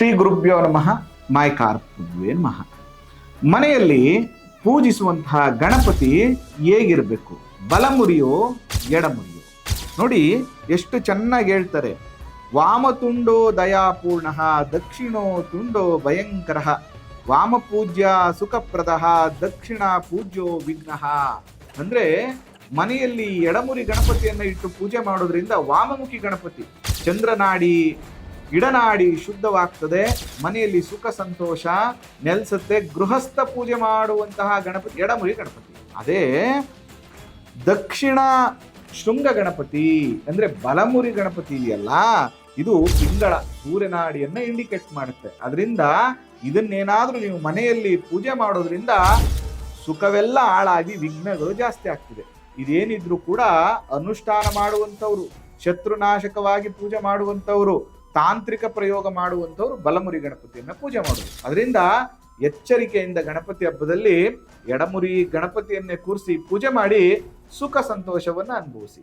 ಶ್ರೀ ಗುರುಭ್ಯೋ ನಮಃ. ಮಾಯ್ಕಾರ್ಪುದ್ವೇ ನಮಃ. ಮನೆಯಲ್ಲಿ ಪೂಜಿಸುವಂತಹ ಗಣಪತಿ ಹೇಗಿರಬೇಕು? ಬಲಮುರಿಯೋ, ಎಡಮುರಿಯೋ? ನೋಡಿ, ಎಷ್ಟು ಚೆನ್ನಾಗಿ ಹೇಳ್ತಾರೆ. ವಾಮತುಂಡೋ ದಯಾಪೂರ್ಣ, ದಕ್ಷಿಣೋ ತುಂಡೋ ಭಯಂಕರ. ವಾಮಪೂಜ್ಯ ಸುಖಪ್ರದ, ದಕ್ಷಿಣ ಪೂಜ್ಯೋ ವಿಘ್ನ. ಅಂದ್ರೆ ಮನೆಯಲ್ಲಿ ಎಡಮುರಿ ಗಣಪತಿಯನ್ನ ಇಟ್ಟು ಪೂಜೆ ಮಾಡೋದ್ರಿಂದ ವಾಮಮುಖಿ ಗಣಪತಿ, ಚಂದ್ರನಾಡಿ ಇಡನಾಡಿ ಶುದ್ಧವಾಗ್ತದೆ, ಮನೆಯಲ್ಲಿ ಸುಖ ಸಂತೋಷ, ನೆಲೆಸುತ್ತೆ, ಗೃಹಸ್ಥ ಪೂಜೆ ಮಾಡುವಂತಹ ಗಣಪತಿ, ಎಡಮುರಿ ಗಣಪತಿ. ಅದೇ ದಕ್ಷಿಣ ಶೃಂಗ ಗಣಪತಿ ಅಂದ್ರೆ ಬಲಮುರಿ ಗಣಪತಿ ಇದೆಯಲ್ಲ, ಇದು ಪಿಂಗಳ ಸೂರ್ಯನಾಡಿಯನ್ನ ಇಂಡಿಕೇಟ್ ಮಾಡುತ್ತೆ. ಅದರಿಂದ ಇದನ್ನೇನಾದರೂ ನೀವು ಮನೆಯಲ್ಲಿ ಪೂಜೆ ಮಾಡೋದ್ರಿಂದ ಸುಖವೆಲ್ಲ ಹಾಳಾಗಿ ವಿಘ್ನಗಳು ಜಾಸ್ತಿ ಆಗ್ತಿದೆ. ಇದೇನಿದ್ರು ಕೂಡ ಅನುಷ್ಠಾನ ಮಾಡುವಂಥವ್ರು, ಶತ್ರುನಾಶಕವಾಗಿ ಪೂಜೆ ಮಾಡುವಂಥವ್ರು ತಾಂತ್ರಿಕ ಪ್ರಯೋಗ ಮಾಡುವಂಥವ್ರು ಬಲಮುರಿ ಗಣಪತಿಯನ್ನ ಪೂಜೆ ಮಾಡೋದು. ಅದರಿಂದ ಎಚ್ಚರಿಕೆಯಿಂದ ಗಣಪತಿ ಹಬ್ಬದಲ್ಲಿ ಎಡಮುರಿ ಗಣಪತಿಯನ್ನೇ ಕೂರಿಸಿ ಪೂಜೆ ಮಾಡಿ ಸುಖ ಸಂತೋಷವನ್ನು ಅನುಭವಿಸಿ.